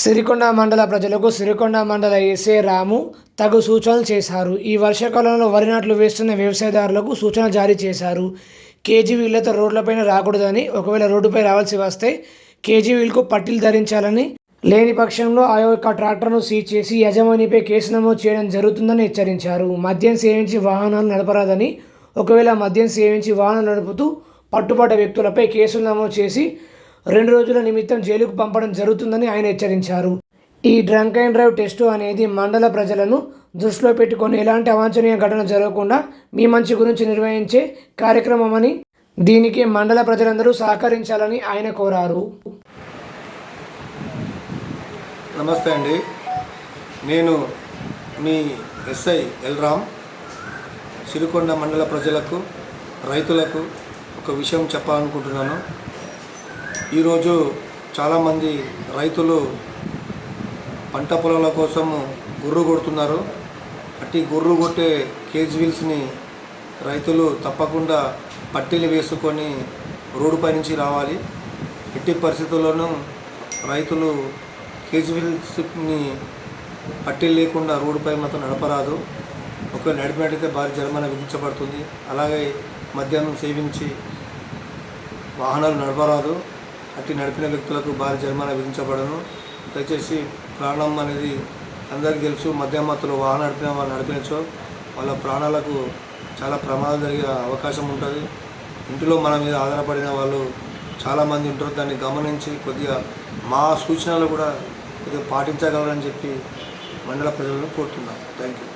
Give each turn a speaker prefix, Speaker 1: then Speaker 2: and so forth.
Speaker 1: సిరికొండ మండల ప్రజలకు సిరికొండ మండల ఎస్ఏ రాము తగు సూచనలు చేశారు. ఈ వర్షాకాలంలో వరి నాట్లు వేస్తున్న వ్యవసాయదారులకు సూచన జారీ చేశారు. కేజీ వీళ్ళతో రోడ్లపైన రాకూడదని ఒకవేళ రోడ్డుపై రావాల్సి వస్తే కేజీ వీల్కు పట్టీలు ధరించాలని లేని పక్షంలో ఆ యొక్క ట్రాక్టర్ను సీజ్ చేసి యజమానిపై కేసు నమోదు చేయడం జరుగుతుందని హెచ్చరించారు. మద్యం సేవించి వాహనాలు నడపరాదని ఒకవేళ మద్యం సేవించి వాహనం నడుపుతూ పట్టుబడ్డ వ్యక్తులపై కేసులు నమోదు చేసి రెండు రోజుల నిమిత్తం జైలుకు పంపడం జరుగుతుందని ఆయన హెచ్చరించారు. ఈ డ్రంక్ అండ్ డ్రైవ్ టెస్టు అనేది మండల ప్రజలను దృష్టిలో పెట్టుకొని ఎలాంటి అవాంఛనీయ ఘటన జరగకుండా మీ మంచి గురించి నిర్వహించే కార్యక్రమమని దీనికి మండల ప్రజలందరూ సహకరించాలని ఆయన కోరారు.
Speaker 2: నమస్తే అండి. నేను మీ ఎస్ఐ ఎల్రామ్ సిరికొండ మండల ప్రజలకు రైతులకు ఒక విషయం చెప్పాలనుకుంటున్నాను. ఈరోజు చాలామంది రైతులు పంట పొలాల కోసము గుర్రు కొడుతున్నారు. అట్టి గుర్రు కొట్టే కేజ్ వీల్స్ని రైతులు తప్పకుండా పట్టీలు వేసుకొని రోడ్డుపై నుంచి రావాలి. ఎట్టి పరిస్థితుల్లోనూ రైతులు కేజ్ వీల్స్ని పట్టీలు లేకుండా రోడ్డుపై మాత్రం నడపరాదు. ఒకవేళ నడిపినట్టయితే భారీ జరిమానా విధించబడుతుంది. అలాగే మద్యాహ్నం సేవించి వాహనాలు నడపరాదు. అట్టి నడిపిన వ్యక్తులకు భారీ జరిమానా విధించబడను. దయచేసి ప్రాణం అనేది అందరికీ తెలుసు. మద్యం మత్తులో వాహనం నడిపిన వాళ్ళు నడిపించో వాళ్ళ ప్రాణాలకు చాలా ప్రమాదం జరిగే అవకాశం ఉంటుంది. ఇంటిలో మన మీద ఆధారపడిన వాళ్ళు చాలామంది ఉంటారు. దాన్ని గమనించి కొద్దిగా మా సూచనలు కూడా కొద్దిగా పాటించగలరని చెప్పి మండల ప్రజలను కోరుతున్నాం. Thank you